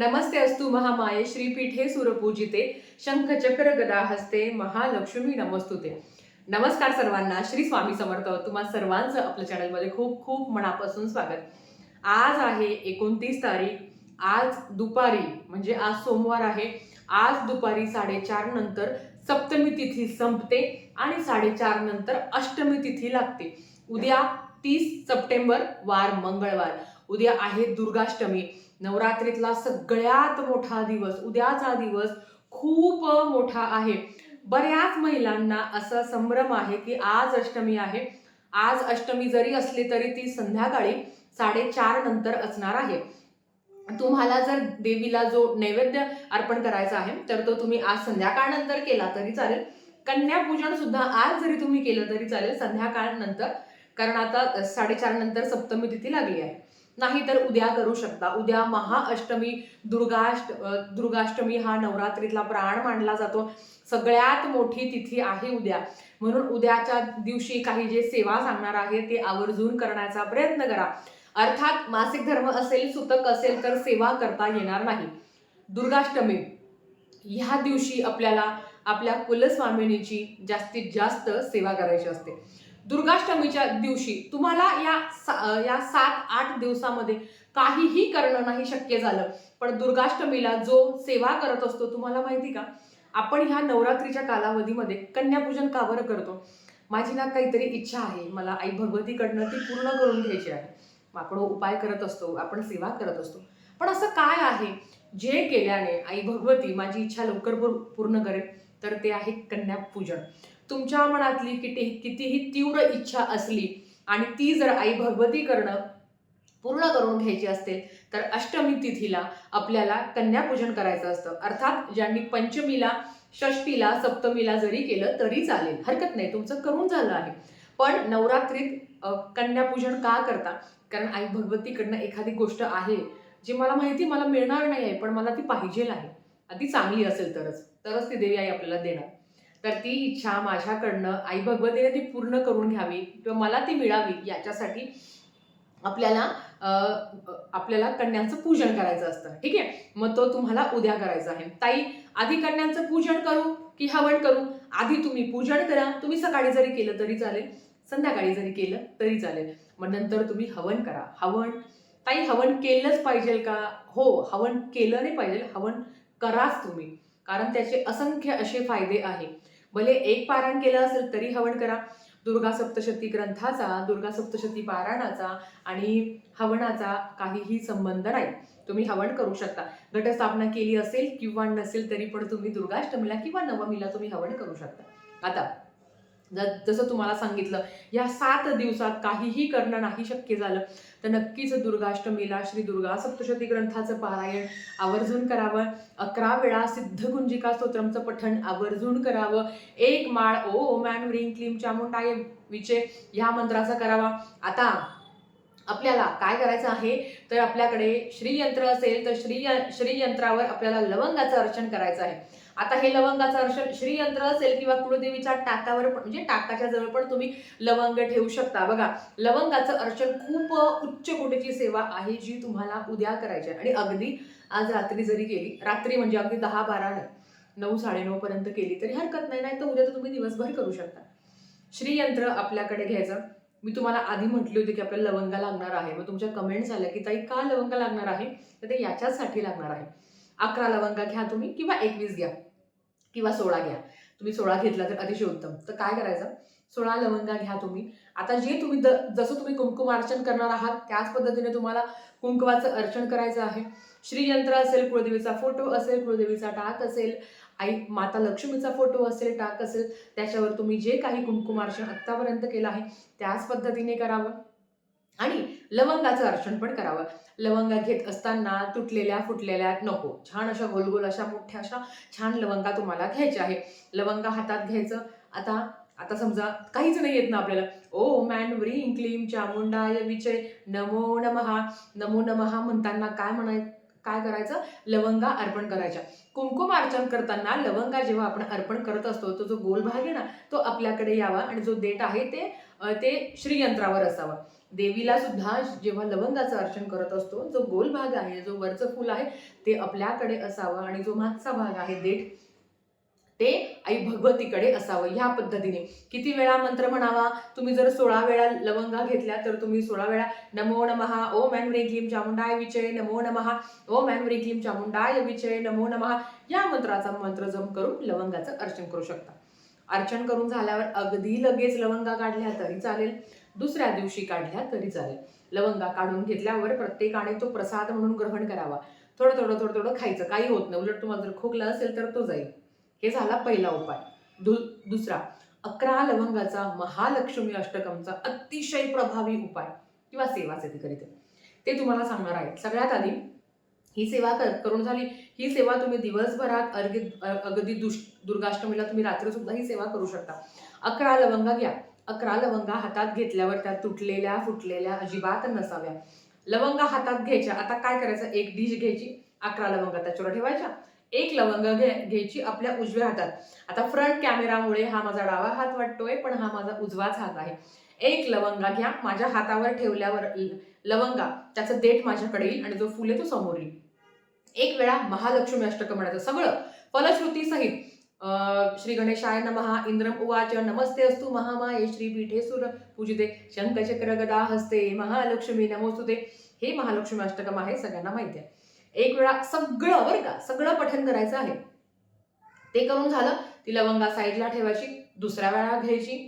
नमस्ते अस्तु महामाये श्रीपीठे सुरपूजिते शंख चक्र गदा हस्ते महालक्ष्मी नमस्तुते. नमस्कार सर्वांना श्री स्वामी समर्थ. तुम्हा सर्वांचं आपल्या चॅनलमध्ये खूप खूप मनापासून स्वागत. आज आहे एकोणतीस तारीख आज दुपारी म्हणजे आज सोमवार आहे. आज दुपारी साडेचार नंतर सप्तमी तिथी संपते आणि साडेचार नंतर अष्टमी तिथी लागते. उद्या तीस सप्टेंबर वार मंगळवार. उद्या आहे दुर्गाष्टमी. नवरात्रीतला सगळ्यात मोठा दिवस उद्याचा दिवस खूप मोठा आहे. बऱ्याच महिलांना असा संभ्रम आहे की आज अष्टमी आहे. आज अष्टमी जरी असली तरी ती संध्याकाळी साडेचार नंतर असणार आहे. तुम्हाला जर देवीला जो नैवेद्य अर्पण करायचा आहे तर तो तुम्ही आज संध्याकाळनंतर केला तरी चालेल. कन्यापूजन सुद्धा आज जरी तुम्ही केलं तरी चालेल संध्याकाळनंतर कारण आता साडेचार नंतर सप्तमी तिथी लागली आहे. नाही तर उद्या करू शकता. उद्या महाअष्टमी दुर्गाष्ट दुर्गाष्टमी हा नवरात्रीतला प्राण मानला जातो. सगळ्यात मोठी तिथी आहे उद्या. म्हणून उद्याच्या दिवशी काही जे सेवा सांगणार आहे ते आवर्जून करण्याचा प्रयत्न करा. अर्थात मासिक धर्म असेल सुतक असेल तर सेवा करता येणार नाही. दुर्गाष्टमी. ह्या दिवशी आपल्याला आपल्या कुलस्वामिनीची जास्तीत जास्त सेवा करायची असते. दुर्गाष्टमीच्या दिवशी तुम्हाला या सा- या सात आठ दिवसामध्ये काहीही करणं नाही शक्य झालं. पण दुर्गाष्टमीला जो सेवा करत असतो तुम्हाला माहिती का? आपण ह्या नवरात्रीच्या कालावधीमध्ये कन्यापूजन का बरं करतो? माझी ना काहीतरी इच्छा आहे. मला आई भगवतीकडनं ती पूर्ण करून घ्यायची आहे. मग आपण उपाय करत असतो आपण सेवा करत असतो. पण असं काय आहे? जे केल्याने आई भगवती माझी इच्छा लवकर पूर्ण करेल तर ते आहे कन्यापूजन. तुमच्या मनातली किती कितीही तीव्र इच्छा असली आणि ती जर आई भगवती करणं पूर्ण करून घ्यायची असते तर अष्टमी तिथीला आपल्याला कन्यापूजन करायचं असतं. अर्थात ज्यांनी पंचमीला षष्टीला सप्तमीला जरी केलं तरी चालेल. हरकत नाही तुमचं करून झालं आहे. पण नवरात्रीत कन्यापूजन का करता? कारण आई भगवतीकडनं एखादी गोष्ट आहे जी मला माहिती मला मिळणार नाही आहे पण मला ती पाहिजे आहे. ती चांगली असेल तरच. तरच ती देवी आई आपल्याला देणार. तर ती इच्छा माझ्याकडनं आई भगवतीने ती पूर्ण करून घ्यावी किंवा मला ती मिळावी याच्यासाठी आपल्याला आपल्याला कन्यांचं पूजन करायचं असतं. ठीक आहे? मग तो तुम्हाला उद्या करायचा आहे. ताई आधी कन्यांचं पूजन करू की हवन करू? आधी तुम्ही पूजन करा. तुम्ही सकाळी जरी केलं तरी चालेल. संध्याकाळी जरी केलं तरी चालेल. मग नंतर तुम्ही हवन करा. हवन ताई हवन केलंच पाहिजे का? हो हवन केलं नाही पाहिजे हवन कराच तुम्ही. कारण त्याचे असंख्य असे फायदे आहे. भले एक पारायण केलं असेल तरी हवन करा. दुर्गा सप्तशती ग्रंथाचा दुर्गा सप्तशती पारायणाचा आणि हवनाचा काहीही संबंध नाही. तुम्ही हवन करू शकता. घटस्थापना केली असेल किंवा नसेल तरी पण तुम्ही दुर्गाष्टमीला किंवा नवमीला तुम्ही हवन करू शकता. आता जसं तुम्हाला सांगितलं या सात दिवसात काहीही करणं नाही शक्य झालं तर नक्कीच दुर्गाष्टमीला श्री दुर्गा सप्तशती ग्रंथाचं पारायण आवर्जून करावं. अकरा वेळा सिद्धकुंजिका स्तोत्रमचं पठण आवर्जून करावं. एक माळ ओ मॅन व्रिंग क्लीम चामुंडाय विचे ह्या मंत्राचा करावा. आता आपल्याला काय करायचं आहे? तर आपल्याकडे श्रीयंत्र असेल तर श्री श्रीयंत्रावर आपल्याला लवंगाचं अर्चन करायचं आहे. आता हे लवंगाचं अर्चन श्रीयंत्र असेल किंवा कुलदेवीच्या टाकावर पण म्हणजे टाकाच्या जवळ पण तुम्ही लवंग ठेवू शकता. बघा लवंगाचं अर्चन खूप उच्च कोटीची सेवा आहे जी तुम्हाला उद्या करायची आहे. आणि अगदी आज रात्री जरी केली रात्री म्हणजे अगदी दहा बारा नऊ साडेनऊ पर्यंत केली तरी हरकत नाही. नाही तर उद्या तर तुम्ही दिवसभर करू शकता. श्रीयंत्र आपल्याकडे घ्यायचं. मी तुम्हाला आधी म्हटली होती की आपल्याला लवंगा लागणार आहे. मग तुमच्या कमेंट्स आल्या की ताई का लवंगा लागणार आहे? तर ते याच्याचसाठी लागणार आहे. अकरा लवंगा घ्या तुम्ही किंवा एकवीस घ्या. किंवा सोळा घ्या. तुम्ही सोळा घेतला तर अतिशय उत्तम. तर काय करायचं? सोळा लवंगा घ्या तुम्ही. आता जे तुम्ही द जसं तुम्ही कुंकुमार्चन करणार आहात त्याच पद्धतीने तुम्हाला कुंकवाचं अर्चन करायचं आहे. श्रीयंत्र असेल कुळदेवीचा फोटो असेल कुळदेवीचा टाक असेल आई माता लक्ष्मीचा फोटो असेल टाक असेल त्याच्यावर तुम्ही जे काही कुंकुमार्चन आत्तापर्यंत केलं आहे त्याच पद्धतीने करावं. आणि लवंगाचं अर्चण पण करावं. लवंगा घेत असताना तुटलेल्या फुटलेल्या नको. छान अशा गोलगोल अशा मोठ्या अशा छान लवंगा तुम्हाला घ्यायच्या आहे लवंगा हातात घ्यायचं. आता आता समजा काहीच नाही येत ना आपल्याला. ओ मॅन व्री क्लीम चामुंडाय विचय नमो नमहा. नमो नमहा म्हणताना काय म्हणाय काय करायचं? लवंगा अर्पण करायच्या. कुमकुम अर्चन करताना लवंगा जेव्हा आपण अर्पण करत असतो तो जो गोल भाग आहे ना तो आपल्याकडे यावा आणि जो देठ आहे ते ते श्रीयंत्रावर असावं. देवीला सुद्धा जेव्हा लवंगाचं अर्चन करत असतो जो गोल भाग आहे जो वरचं फूल आहे ते आपल्याकडे असावं आणि जो मागचा भाग आहे देठ ते आई भगवतीकडे असावं ह्या पद्धतीने. किती वेळा मंत्र म्हणावा तुम्ही जर सोळा वेळा लवंगा घेतल्या तर तुम्ही सोळा वेळा नमो नमहा ओम ऐं ह्रीं चामुंडाय विचय नमो नमहा ओम ऐं ह्रीं चामुंडाय विचय नमो नमहा या मंत्राचा मंत्र जम करून लवंगाचं अर्चन करू शकता. अर्चन करून झाल्यावर अगदी लगेच लवंगा काढल्या तरी चालेल. दुसऱ्या दिवशी काढल्या तरी चालेल. लवंगा काढून घेतल्यावर प्रत्येकाने तो प्रसाद म्हणून ग्रहण करावा. थोडं थोडं थोडं थोडं खायचं. काही होत नाही. उलट तुम्हाला जर खोकला असेल तर तो जाईल. हे झाला पहिला उपाय. दु दुसरा अकरा लवंगाचा महालक्ष्मी अष्टकमचा अतिशय प्रभावी उपाय किंवा सेवाच आहे करीत ते तुम्हाला सांगणार आहे. सगळ्यात आधी ही सेवा कर करून झाली. ही सेवा तुम्ही दिवसभरात अर्गी अगदी दुष दुर्गाष्टमीला तुम्ही रात्रीसुद्धा ही सेवा करू शकता. अकरा लवंगा घ्या. अकरा लवंगा हातात घेतल्यावर त्या तुटलेल्या फुटलेल्या अजिबात नसाव्या. लवंगा हातात घ्यायच्या. आता काय करायचं? एक डिश घ्यायची. अकरा लवंगा त्याच्यावर ठेवायच्या. एक लवंगा घे घ्यायची आपल्या उजव्या हातात. आता फ्रंट कॅमेरामुळे हा माझा डावा हात वाटतोय पण हा माझा उजवाच हात आहे. एक लवंगा घ्या. माझ्या हातावर ठेवल्यावर लवंगा त्याचं देठ माझ्याकडे येईल आणि जो फुले तो समोर येईल. एक वेळा महालक्ष्मी अष्टक म्हणायचं. सगळं. फलश्रुती सहित श्री गणेशाय नमः इंद्रम उवाच नमस्ते अस्तु महामाये श्री पीठे सुर पूजिते शंखचक्र गदा हस्ते महालक्ष्मी नमोस्तुते. हे महालक्ष्मी अष्टकम आहे सगळ्यांना माहिती आहे. एक वेळा सगळं बरं का सगळं पठण करायचं आहे. ते करून झालं ती लवंगा साईडला ठेवायची दुसऱ्या वेळा घ्यायची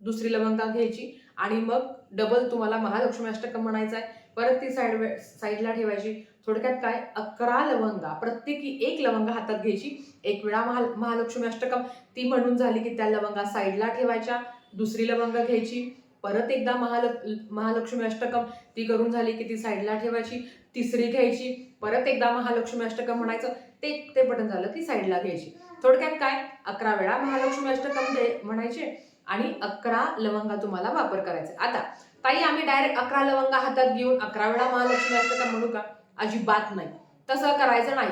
दुसरी लवंगा घ्यायची आणि मग डबल तुम्हाला महालक्ष्मी अष्टकम म्हणायचं आहे. परत ती साईड साईडला ठेवायची थोडक्यात काय? अकरा लवंगा. प्रत्येकी एक लवंगा हातात घ्यायची. एक वेळा महा महालक्ष्मी अष्टकम. ती म्हणून झाली की त्या लवंगा साईडला ठेवायच्या. दुसरी लवंगा घ्यायची. परत एकदा महाल महालक्ष्मी अष्टकम. ती करून झाली की ती साईडला ठेवायची. तिसरी घ्यायची. परत एकदा महालक्ष्मी अष्टकम म्हणायचं. ते ते बटन झालं की साईडला घ्यायची. थोडक्यात काय? अकरा वेळा महालक्ष्मी अष्टकम दे म्हणायचे. आणि अकरा लवंगा तुम्हाला वापर करायचा. आता ताई आम्ही डायरेक्ट अकरा लवंगा हातात घेऊन अकरा वेळा महालक्ष्मी अष्टकम म्हणू का? अजिबात नाही. तसं करायचं नाही.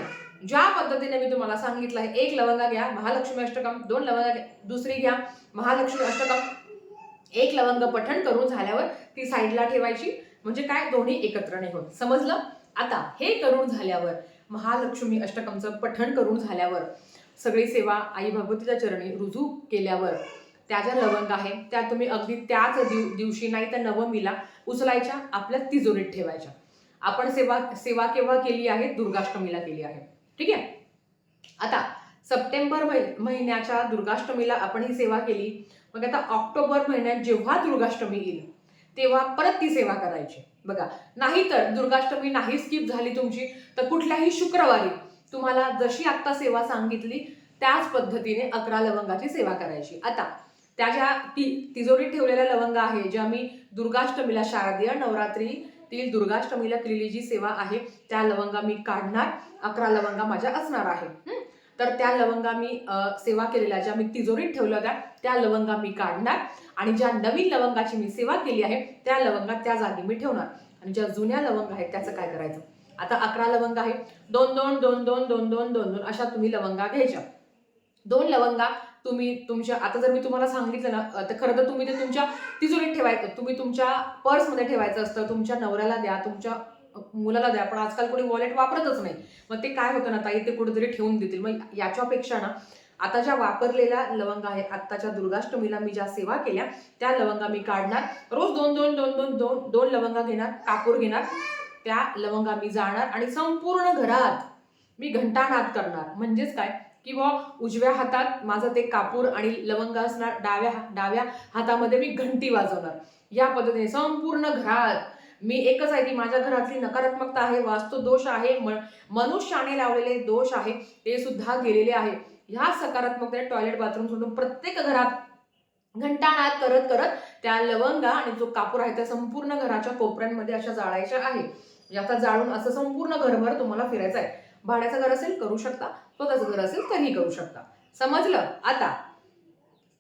ज्या पद्धतीने मी तुम्हाला सांगितलं आहे एक लवंगा घ्या महालक्ष्मी अष्टकम दोन लवंगा घ्या दुसरी घ्या महालक्ष्मी अष्टकम एक लवंग पठण करून झाल्यावर ती साईडला ठेवायची. म्हणजे काय? दोन्ही एकत्र नाही होत. समजलं? आता हे करून झाल्यावर महालक्ष्मी अष्टकमचं पठण करून झाल्यावर सगळी सेवा आई भगवतीच्या चरणी रुजू केल्यावर त्या ज्या लवंग आहे त्या तुम्ही अगदी त्याच दिव दिवशी नाही तर नवमीला उचलायच्या आपल्या तिजोरीत ठेवायच्या. आपण सेवा सेवा केव्हा केली आहे? दुर्गाष्टमीला केली आहे. ठीक आहे? आता सप्टेंबर महिन्याच्या दुर्गाष्टमीला आपण ही सेवा केली. मग आता ऑक्टोबर महिन्यात जेव्हा दुर्गाष्टमी येईल तेव्हा परत ती सेवा करायची. बघा नाहीतर दुर्गाष्टमी नाही स्किप झाली तुमची तर कुठल्याही शुक्रवारी तुम्हाला जशी आत्ता सेवा सांगितली त्याच पद्धतीने अकरा लवंगाची सेवा करायची. आता त्या ज्या ती तिजोरीत ठेवलेल्या लवंगा आहे ज्या मी दुर्गाष्टमीला शारदीय नवरात्री ती दुर्गाष्टमीला केलेली जी सेवा आहे त्या लवंगा मी काढणार अकरा लवंगा माझ्या असणार आहे. तर त्या लवंगा मी सेवा केलेल्या ज्या मी तिजोरीत ठेवल्या होत्या त्या लवंगा मी काढणार आणि ज्या नवीन लवंगाची मी सेवा केली आहे त्या लवंगा त्या जागी मी ठेवणार. आणि ज्या जुन्या लवंग आहेत त्याचं काय करायचं? आता अकरा लवंग आहे. दोन दोन दोन दोन दोन दोन दोन दोन अशा तुम्ही लवंगा घ्यायच्या. दोन लवंगा तुम्ही तुमच्या आता जर मी तुम्हाला सांगितलं ना तर खरं तर तुम्ही ते तुमच्या तिजोरीत ठेवायचं. तुम्ही तुमच्या पर्समध्ये ठेवायचं असतं तुमच्या नवऱ्याला द्या तुमच्या मुलाला द्या पण आजकाल कोणी वॉलेट वापरतच नाही. मग ते काय होतं ना ताई ते कुठेतरी ठेवून देतील. मग याच्यापेक्षा ना आता ज्या वापरलेल्या लवंगा आहेत आत्ताच्या दुर्गाष्टमीला मी ज्या सेवा केल्या त्या लवंगा मी काढणार. रोज दोन दोन दोन दोन दोन दोन लवंगा घेणार कापूर घेणार. त्या लवंगा मी जाणार आणि संपूर्ण घरात मी घंटानाद करणार. म्हणजेच काय? की उजव्या हातात माझं ते कापूर आणि लवंग असणार डाव्या डाव्या हातामध्ये मी घंटी वाजवणार. या पद्धतीने संपूर्ण घरात मी एकच आहे की माझ्या घरातली नकारात्मकता आहे वास्तू दोष आहे म- मनुष्याने लावलेले दोष आहे ते सुद्धा गेलेले आहे. ह्या सकारात्मकतेने टॉयलेट बाथरूम सोडून प्रत्येक घरात घंटानाद करत करत त्या लवंगा आणि जो कापूर आहे त्या संपूर्ण घराच्या कोपऱ्यांमध्ये अशा जाळायच्या आहे. म्हणजे आता जाळून असं संपूर्ण घरभर तुम्हाला फिरायचं आहे. भाड्याचं घर असेल करू शकता. स्वतःचं घर असेल तरीही करू शकता. समजलं? आता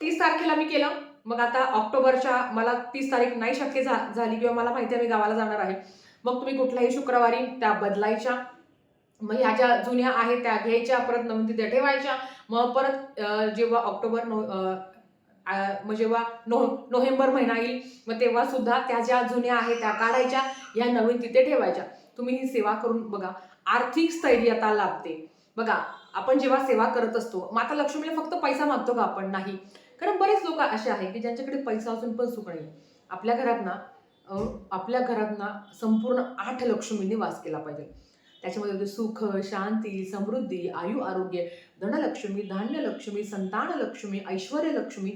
तीस तारखेला मी केलं. मग आता ऑक्टोबरच्या मला तीस तारीख नाही शक्य झाली किंवा मला माहिती आहे मी गावाला जाणार आहे. मग तुम्ही कुठल्याही शुक्रवारी त्या बदलायच्या. मग ह्या ज्या जुन्या आहेत त्या घ्यायच्या परत नवीन तिथे ठेवायच्या. मग परत जेव्हा ऑक्टोबर नो अं, मग जेव्हा नो नोव्हेंबर महिना येईल मग तेव्हा सुद्धा त्या ज्या जुन्या आहेत त्या काढायच्या या नवीन तिथे ठेवायच्या. तुम्ही ही सेवा करून बघा. आर्थिक स्थैर्यता लाभते. बघा आपण जेव्हा सेवा करत असतो माता लक्ष्मीला फक्त पैसा मागतो का आपण? नाही. कारण बरेच लोक असे आहेत की ज्यांच्याकडे पैसा असून पण सुख नाही आपल्या घरात ना आपल्या घरात ना संपूर्ण आठ लक्ष्मींनी वास केला पाहिजे. त्याच्यामध्ये होते सुख शांती समृद्धी आयु आरोग्य धनलक्ष्मी धान्य लक्ष्मी संतान लक्ष्मी ऐश्वर लक्ष्मी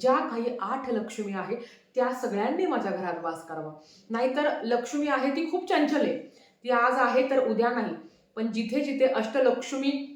ज्या काही आठ लक्ष्मी आहे त्या सगळ्यांनी माझ्या घरात वास करावा. नाहीतर लक्ष्मी आहे ती खूप चंचल आहे. ती आज आहे तर उद्या नाही. पण जिथे जिथे अष्टलक्ष्मी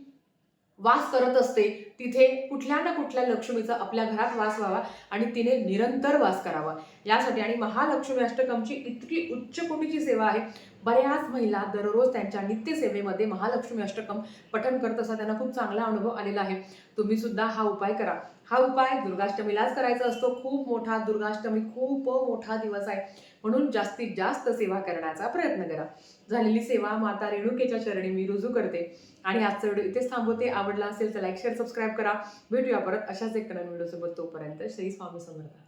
वास करत असते तिथे कुठल्या ना कुठल्या लक्ष्मीचा आपल्या घरात वास व्हावा आणि तिने निरंतर वास करावा. यासाठी आणि महालक्ष्मी अष्टकमची इतकी उच्च कोटीची सेवा आहे. बऱ्याच महिला दररोज त्यांच्या नित्यसेवेमध्ये महालक्ष्मी अष्टकम पठण करत असतात. त्यांना खूप चांगला अनुभव आलेला आहे. तुम्ही सुद्धा हा उपाय करा. हा उपाय दुर्गाष्टमीलाच करायचा असतो. खूप मोठा दुर्गाष्टमी खूप मोठा दिवस आहे. म्हणून जास्तीत जास्त सेवा करण्याचा प्रयत्न करा. झालेली सेवा माता रेणुकेच्या चरणी मी रुजू करते. आणि आजचा व्हिडिओ इथेच थांबवते. आवडला असेल तर लाईक शेअर सबस्क्राईब करा. भेटूया परत अशाच एक नवीन व्हिडिओसोबत. तोपर्यंत श्री स्वामी समर्थ.